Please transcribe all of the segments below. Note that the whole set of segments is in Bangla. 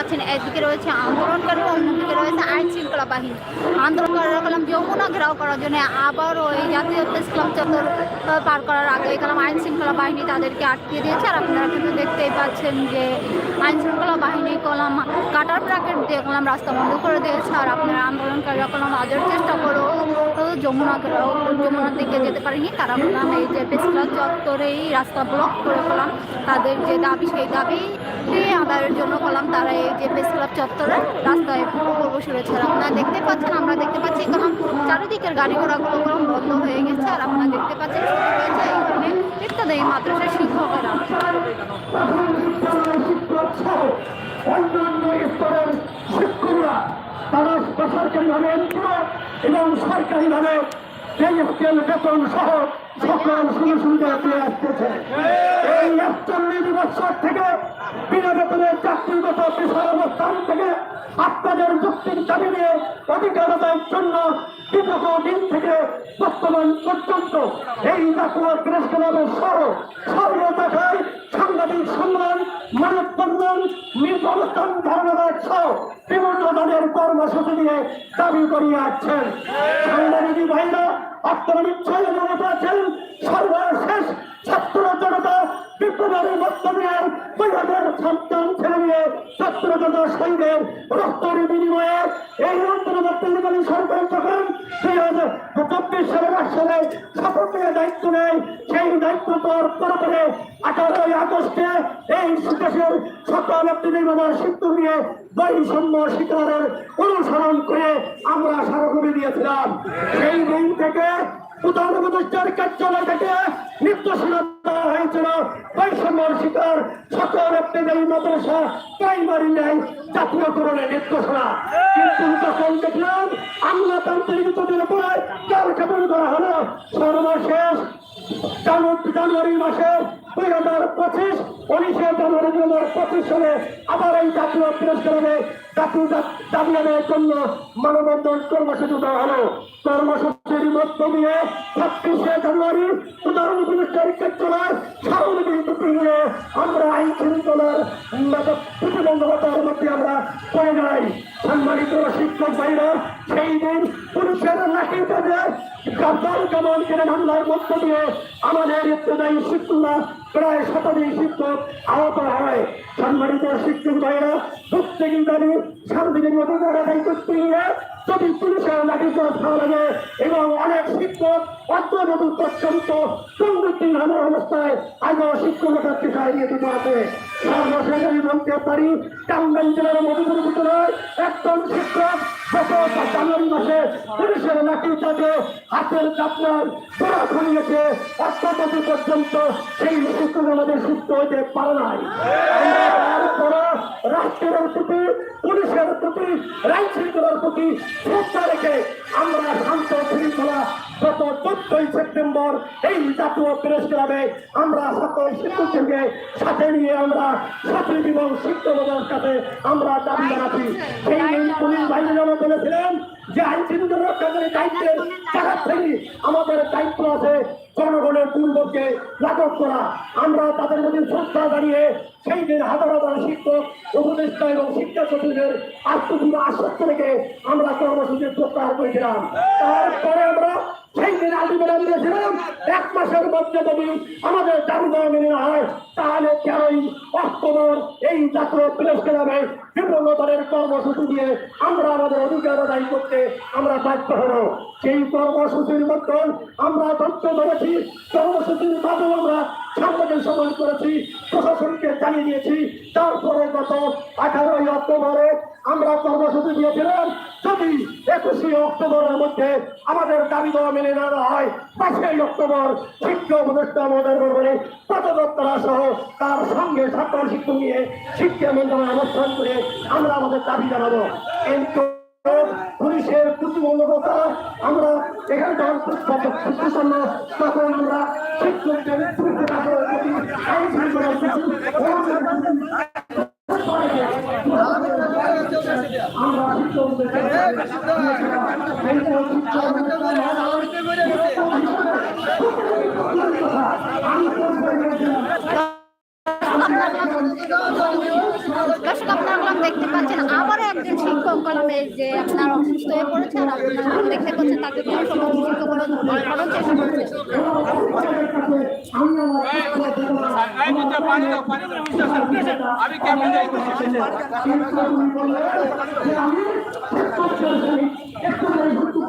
পাচ্ছেন। একদিকে রয়েছে আন্দোলনকারী অন্যদিকে রয়েছে আইন শৃঙ্খলা বাহিনী আন্দোলনকারীরা কলাম যমুনা ঘেরাও করার জন্য আবারও এই জাতীয় ক্লাব চত্বর পার করার আগে এখানে আইন শৃঙ্খলা বাহিনী তাদেরকে আটকে দিয়েছে। আর আপনারা কিন্তু দেখতেই পাচ্ছেন যে আইন শৃঙ্খলা বাহিনী কলাম কাটার ব্রাকেট দিয়ে কলাম রাস্তা বন্ধ করে দিয়েছে। আর আপনারা আন্দোলনকারীরা কলাম আজের চেষ্টা আহ, যমুনা যমুনার দিকে যেতে পারেনি। তারা বললাম, এই যে প্রেস ক্লাব চত্বরেই রাস্তা ব্লক করে ফেলাম তাদের যে দাবি, সেই দাবি আদায়ের জন্য কলাম তারা এই যে প্রেস ক্লাব চত্বরে রাস্তায় রয়েছে আর আপনারা দেখতে পাচ্ছেন, আমরা দেখতে পাচ্ছি কলাম চারিদিকের গাড়ি ঘোড়াগুলো কলম বন্ধ হয়ে গেছে। আর আপনারা দেখতে পাচ্ছেন ইত্যাদি মাদ্রাসার শিক্ষকেরা। অন্যান্য স্তরের শিক্ষকরা তারা বেসরকারিভাবে এবং সরকারিভাবে সেই স্কেল বেতন সহ সকল সুযোগ সুবিধা পেয়ে আসতেছে। এই একচল্লিশ বছর থেকে বিনা চাকরিগত অবস্থান থেকে আপনাদের যুক্তির দাবি নিয়ে অধিকার আদায়ের জন্য বিগত দিন থেকে বর্তমান পর্যন্ত এই জাতীয় প্রেস সহ সর্ব সাংবাদিক সম্মান মানব নির্বাচন ধর্মদায় সহ বিভিন্ন দলের কর্মসূচি নিয়ে দাবি করিয়ে আসছেন সাংবাদিক ভাইরা, আপনারা নিশ্চয় অবগত আছেন সর্বশেষ ছাত্র জনতা বিপ্লবের মাধ্যমে দুই হাজার সন্তান ছেলে নিয়ে ছাত্র রক্তের বিনিময়ে এই অন্তর্বর্তীকালীন সরকার যখন দুই চব্বিশ সালের আট সালে শপথ দায়িত্ব নেয়, সেই দায়িত্ব পর পরে আঠারোই আগস্টে এই দেশের সকল নির্মাণ সিদ্ধ নিয়ে বৈষম্য শিকারের অনুসরণ করে আমরা স্মারকলিপি দিয়েছিলাম। সেই দিন থেকে প্রধান উপদেষ্টার কার্যালয় থেকে নির্দেশনা দেওয়া হয়েছিল বৈষম্যর শিকার। সকল এই মাদ্রাসা, প্রাইমারি নেই জাতীয়করণের নির্দেশনা কিন্তু যখন দেখলাম আমলাতান্ত্রিক তোদের উপরে কাল কেমন করা হলো, সর্বশেষ জানুয়ারি মাসে দুই হাজার পঁচিশ, উনিশে জানুয়ারি দুই হাজার পঁচিশ সালে আবার এই জাতীয় পুরস্কারে জাতীয় দাবি আদায়ের জন্য মানববন্ধন কর্মসূচি দেওয়া হলো। কর্মসূচির মধ্য দিয়ে ছাব্বিশে জানুয়ারি প্রধান পুরস্কার কার্যালয় সামনে নিয়ে আমরা আইন শৃঙ্খলার প্রতিবন্ধকতার মধ্যে আমরা পড়ে যাই। সম্মানিত শিক্ষক ভাইরা, সেই দিন পুলিশের লাঠি তাদের গাদ্দার কেন হামলার মধ্য দিয়ে আমাদের ইত্যাদি শিক্ষকরা প্রায় শতাধিক শিক্ষক আহত হয়। সম্মানিত শিক্ষক ভাইরা, প্রত্যেক দাবি সাংবিধানিক অধিকার আদায় করতে গিয়ে যদি পুলিশের লাঠি খাওয়া লাগে এবং অনেক শিক্ষক অর্ধনদী পর্যন্ত সংযুক্তির হামলা অবস্থায় আগেও শিক্ষকতার পেশায় নিয়ে দিতে আছে সর্বশেষ আমি পারি, টাঙ্গাইল জেলার মধুপুর বিদ্যালয় একজন শিক্ষক গত জানুয়ারি মাসে পুলিশের লাঠি তাকে হাতের চাপনার দোড়া খুলিয়েছে অষ্টপতি পর্যন্ত সেই শিক্ষক আমাদের সুস্থ হইতে পারে নাই রাষ্ট্রের পুলিশের প্রতি আইন শৃঙ্খলার প্রতি শ্রদ্ধা রেখে আমরা শান্ত শৃঙ্খলা গত চোদ্দই সেপ্টেম্বর এই জাতীয় প্রেস ক্লাবে আমরা সকল শিক্ষকদেরকে সাথে নিয়ে আমরা ছাত্রী এবং শিক্ষকদের কাছে আমরা দাবি জানাচ্ছি। সেই পুলিশ বাহিনী যেন বলেছিলেন যে আইন শৃঙ্খলা রক্ষাকারী দায়িত্বের জায়গা থেকে আমাদের দায়িত্ব আছে। জনগণের কুণ্ডকে লাঘব করা। আমরা তাদের মধ্যে শ্রদ্ধা দাঁড়িয়ে সেই দিন হাজার হাজার শিক্ষক, উপদেষ্টা এবং শিক্ষা সচিবের আত্মজীবী আশ্বাস থেকে আমরা কর্মসূচি প্রত্যাহার করেছিলাম। তারপরে আমরা সেই দিন আলটিমেটাম দিয়েছিলাম এক মাসের মধ্যে যদি আমাদের দাবি দেওয়া মেনে হয়, তাহলে তেরোই অক্টোবর এই জাতীয় প্রেস ক্লাবে বিভিন্ন দলের কর্মসূচি দিয়ে আমরা আমাদের অধিকার আদায় করতে আমরা বাধ্য হব। সেই কর্মসূচির মধ্যে আমরা তথ্য ধরেছি কর্মসূচির মাধ্যমে আমরা সাংবাদিক সমান করেছি, প্রশাসনকে জানিয়ে দিয়েছি, তারপরে গত আঠারোই অক্টোবরে আমরা কর্মসূচি দিয়েছিলাম, যদি একুশে অক্টোবরের মধ্যে আমাদের দাবি দেওয়া মেনে নেওয়া হয়, পাঁচই অক্টোবর শিক্ষা উপদেষ্টা আমাদের পদদপ্তরা সহ তার সঙ্গে ছাত্র শিক্ষক নিয়ে শিক্ষা মন্ত্রণালয় অবস্থান করে আমরা আমাদের দাবি জানাব। কিন্তু পুলিশের প্রতিবন্ধকতা আমরা এখানে যখন সুস্থ তখন আমরা শিক্ষকদের প্রতি পাচ্ছেন আবারও একজন শিক্ষক কলমে যে আপনার অসুস্থ হয়ে পড়েছেন আপনার দেখতে পাচ্ছেন তাকে কোনো সময় শিক্ষক করে ধরার চেষ্টা করছে। আমি কেমন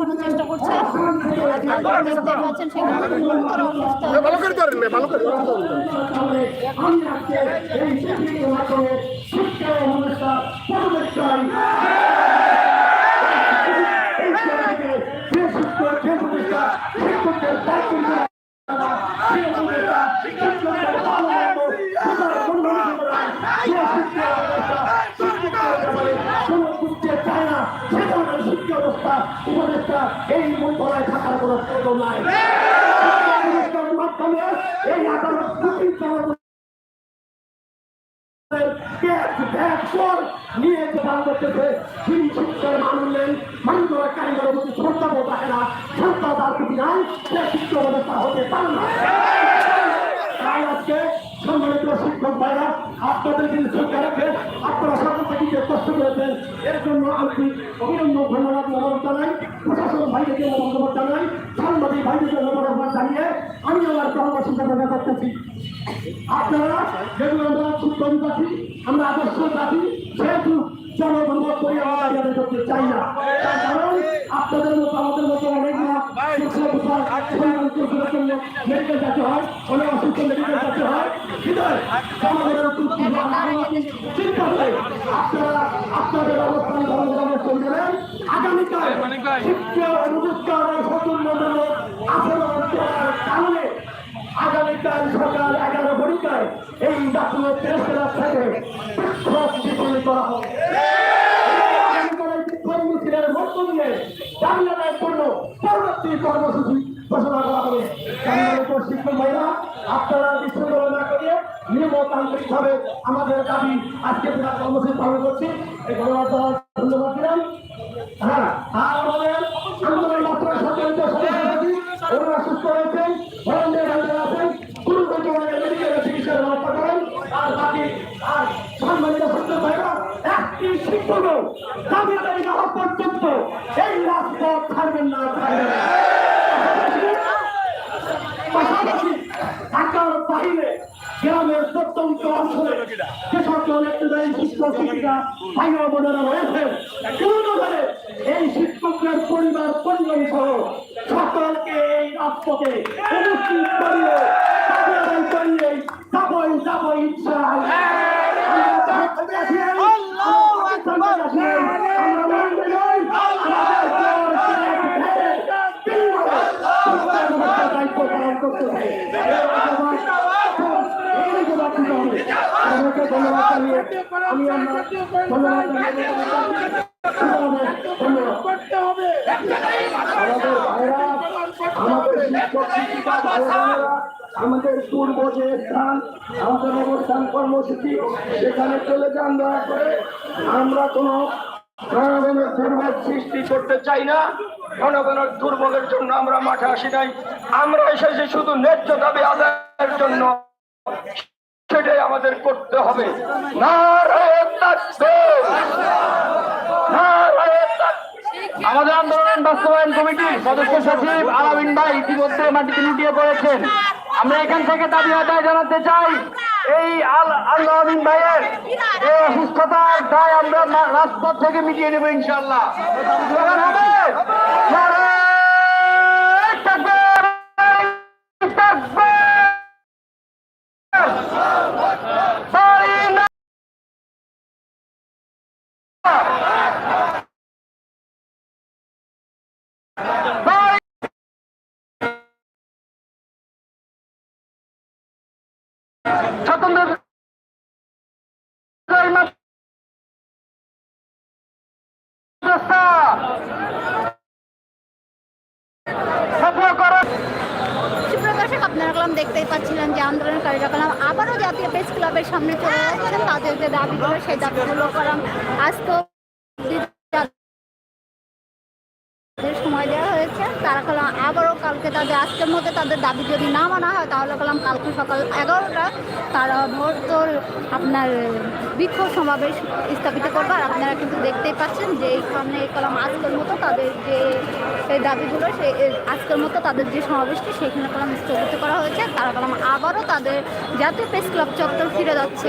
উঠানোর চেষ্টা করছে হয়ে ভালো করে করেন ভালো করে আমি আজকে ব্যবস্থা উপদেষ্টা এই মন্ত্রণালয়ে থাকার কোনো প্রয়োজন নাই মাধ্যমে এই আদালত দুটি নিয়ে যে দান করতেছে তিনি শিক্ষার মানুষ নেন মানুষ কারিগরের প্রতি শ্রদ্ধা বোধ রাখে না শ্রদ্ধা তার প্রতি নাই সে শিক্ষা ব্যবস্থা হতে পারে না সম্মানিত শিক্ষক ভাইরা, আপনাদের যদি শ্রদ্ধা রাখে আপনারা সকল থেকে যে কষ্ট করেছেন এর জন্য আমি অভিনন্দন, ধন্যবাদ মনোভাব জানাই। প্রশাসন ভাইদেরকে ধন্যবাদ জানাই। সাংবাদিক ভাইদেরকে ধন্যবাদ জানিয়ে আমি আমার কর্মসূচি ব্যবহার করতেছি। আপনারা যেগুলো আমরা সুন্দরী আমরা আদর্শ জাতি, সেহেতু জনগণের করে আমরা চাই না। তার কারণ আপনাদের মেডিকেল যাতে হয়, অনেক অসুস্থ মেডিকেল হয়। চলবেন আগামীকাল শিক্ষা অনুষ্কার সচেতনমূলক আচরণ করার এই জাতীয় বিক্ষোভ করা হবে দিয়ে জামিনের জন্য পরবর্তী কর্মসূচি ঘোষণা করা হবে। শিক্ষক ভাইরা, আপনারা বিশৃঙ্খলা আমাদের দাবি আজকে কর্মসূচি পালন করছি ভলেন্টিয়ার ভাইরা আছেন গুরুত্ব মেডিকেল চিকিৎসার ব্যবস্থা করেন আর বাকি আর সম্মানিত সত্য ভাইরা একটি শিক্ষক দাবিদারি না হওয়া পর্যন্ত এই রাজপথ না না। পাশাপাশি ঢাকার বাইরে, গ্রামের প্রত্যন্ত অঞ্চলে যে সকল শিক্ষক শিক্ষিকা ভাই বোনেরা রয়েছেন, পূর্ণভাবে এই শিক্ষকদের পরিবার, পরিজন সহ সকলকে এই রাষ্ট্রকে উপস্থিত করিয়ে করিয়ে যাবই ইচ্ছা। আমাদের ভাইরা আমাদের আমাদের পূর্ব যে স্থান আমাদের অবস্থান কর্মসূচি সেখানে চলে যান দয়া করে আমরা কোনো জনগণের দুর্ভোগ সৃষ্টি করতে চাই না। জনগণের দুর্ভোগের জন্য আমরা মাঠে আসি নাই। আমরা এসেছি শুধু ন্যায্য দাবি আদায়ের জন্য। সেটাই আমাদের করতে হবে! আমাদের আন্দোলন বাস্তবায়ন কমিটির সদস্য সচিব আলামিন ভাই ইতিমধ্যে মাটিতে লুটিয়ে পড়েছেন। আমরা এখান থেকে দাবি আদায় জানাতে চাই। এই আল আলামিন ভাইয়ের অসুস্থতার দায় আমরা রাস্তা থেকে মিটিয়ে নেব ইনশাল্লাহ স্বতন্ত্র কলাম দেখতেই পাচ্ছিলেন যে আন্দোলনকারীরা কলাম আবারও জাতীয় প্রেস ক্লাবের সামনে চলে যাচ্ছে তাদের যে সেই দাবিগুলো কলাম আজকে তাদের সময় দেওয়া হয়েছে, তারা কলাম আবারও কালকে তাদের, আজকের মধ্যে তাদের দাবি যদি না মানা হয়, তাহলে কলাম কালকে সকাল এগারোটা তারা ভোটর আপনার বিক্ষোভ সমাবেশ স্থাপিত করবে। আর আপনারা কিন্তু দেখতেই পাচ্ছেন যে এইখানে কলাম আজকের মতো তাদের যে এই দাবিগুলো সেই আজকের মতো তাদের যে সমাবেশটি, সেখানে কলাম স্থগিত করা হয়েছে। তারা কলাম আবারও তাদের জাতীয় প্রেস ক্লাব চত্বর ফিরে যাচ্ছে।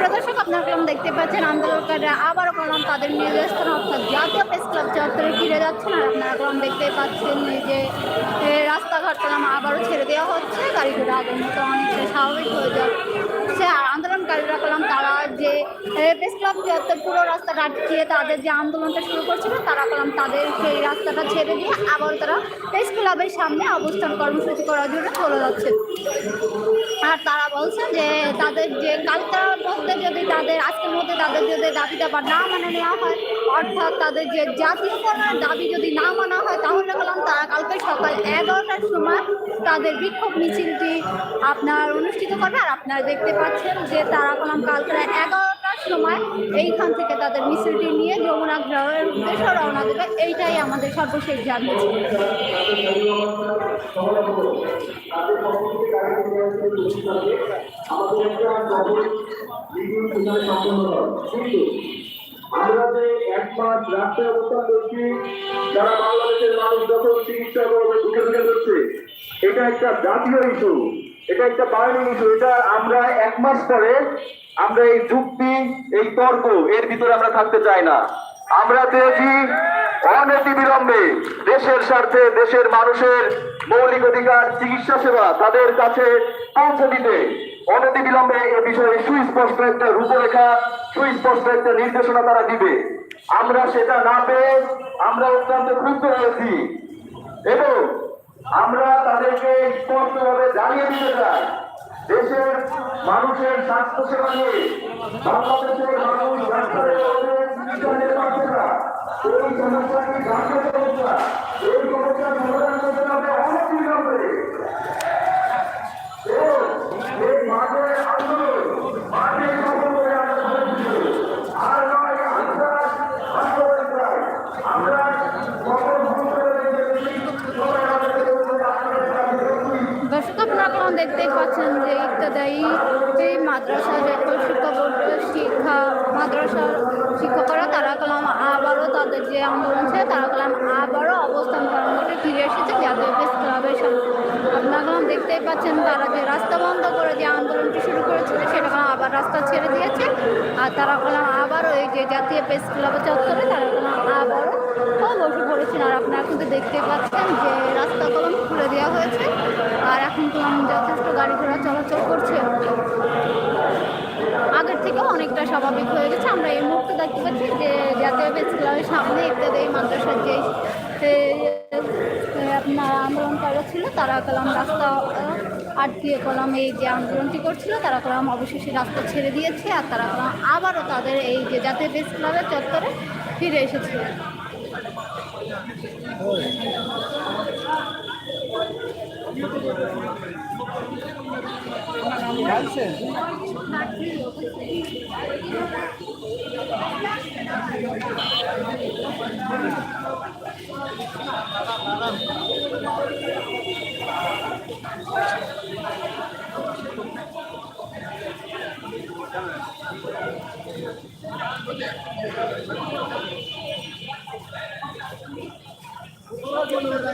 প্রদর্শক আপনার কলম দেখতে পাচ্ছেন, আন্দোলনকারীরা আবারও কলম তাদের নির্দেশন অর্থাৎ জাতীয় প্রেস ক্লাব চত্বরে ফিরে যাচ্ছেন। আর আপনারা কলম দেখতে পাচ্ছেন যে রাস্তাঘাট কলম আবারও ছেড়ে দেওয়া হচ্ছে। গাড়িগুলো আগের মতো অনেকটা স্বাভাবিক হয়ে যাচ্ছে। আর আন্দোলনকারীরা কলম তারা যে প্রেস ক্লাব পুরো রাস্তাটা আটকিয়ে তাদের যে আন্দোলনটা শুরু করছিল, তারা কলম তাদের সেই রাস্তাটা ছেড়ে দিয়ে আবার তারা প্রেস ক্লাবের সামনে অবস্থান কর্মসূচি করার জন্য চলে যাচ্ছে। আর তারা বলছে যে তাদের যে কালকার মধ্যে যদি তাদের, আজকের মধ্যে তাদের যদি দাবিটা বা না মানে নেওয়া হয়, অর্থাৎ তাদের যে জাতীয়করণের দাবি যদি না মানা হয়, তাহলে বললাম তারা কালকে সকাল এগারোটার সময় তাদের বিক্ষোভ মিছিলটি আপনার অনুষ্ঠিত করবে। আর আপনারা দেখতে পাচ্ছেন যে তারা বললাম কালকে এগারোটার সময় এইখান থেকে তাদের মিছিলটি নিয়ে যমুনা গ্রহের উদ্দেশ্যে রওনা দেবে। এইটাই আমাদের সর্বশেষ জানিয়েছে আমরা যারা বাংলাদেশের মানুষ যখন চিকিৎসা করবে ঢুকে ঢুকে করছে এটা একটা জাতীয় ইস্যু। এটা একটা বাহিনী ইস্যু এটা আমরা এক মাস পরে আমরা এই যুক্তি, এই তর্ক এর ভিতরে আমরা থাকতে চাই না। আমরা চেয়েছি অনতি বিলম্বে দেশের স্বার্থে, দেশের মানুষের মৌলিক অধিকার, চিকিৎসা সেবা তাদের কাছে পৌঁছে দিতে। অনতি বিলম্বে এ বিষয়ে সুস্পষ্ট একটা রূপরেখা, সুস্পষ্ট একটা নির্দেশনা তারা দিবে। আমরা সেটা না পেয়ে আমরা অত্যন্ত ক্ষুব্ধ হয়েছি। এবং আমরা তাদেরকে স্পষ্টভাবে জানিয়ে দিতে চাই, দেশের মানুষের স্বাস্থ্য সেবা নিয়ে বাংলাদেশের মানুষ এই সমস্যাটি এই সমস্যার সমাধান করতে হবে অনতি বিলম্বে এবং এই মাঠে আন্দোলন মাঠে সফল করে আমরা করেছি। আর নয় আন্দাজ আন্দোলন চাই। আমরা সফল ভূমি করে রেখেছি। সবাই আমাদের বলছে, আপনাদের কাছে রক্ষী। দর্শক আপনারা এখন দেখতেই পাচ্ছেন যে ইত্যাদি যে মাদ্রাসা যত শিক্ষা শিক্ষা মাদ্রাসার শিক্ষকরা, তারা কলাম আবারও তাদের যে আন্দোলন ছিল, তারা কলাম আবারও অবস্থান কর্মসূচি ফিরে এসেছে জাতীয় ক্লাবের সামনে। আপনারা দেখতেই পাচ্ছেন তারা যে রাস্তা বন্ধ করে যে আন্দোলনটি শুরু করেছিল, সেটা আবার রাস্তা ছেড়ে দিয়েছে। আর তারা কলাম আবারও এই যে জাতীয় প্রেস ক্লাবের চত্বরে তারা কলাম আবারও বসে পড়েছেন। আর আপনারা কিন্তু দেখতে পাচ্ছেন যে রাস্তা কলম খুলে দেওয়া হয়েছে। আর এখন কলম যথেষ্ট গাড়ি ঘোড়া চলাচল করছে। আগের থেকেও অনেকটা স্বাভাবিক হয়ে গেছে। আমরা এই মুহূর্তে দেখতে পাচ্ছি যে জাতীয় প্রেস ক্লাবের সামনে ইত্যাদি মাদ্রাসার যে আপনার আন্দোলনকারীরা ছিল, তারা কলাম রাস্তা আটকিয়ে কলাম এই যে আন্দোলনটি করছিল, তারা কলাম অবশেষে রাস্তা ছেড়ে দিয়েছে আর তারা কলাম আবারও তাদের এই যে জাতীয় প্রেস ক্লাবের চত্বরে ফিরে এসেছে।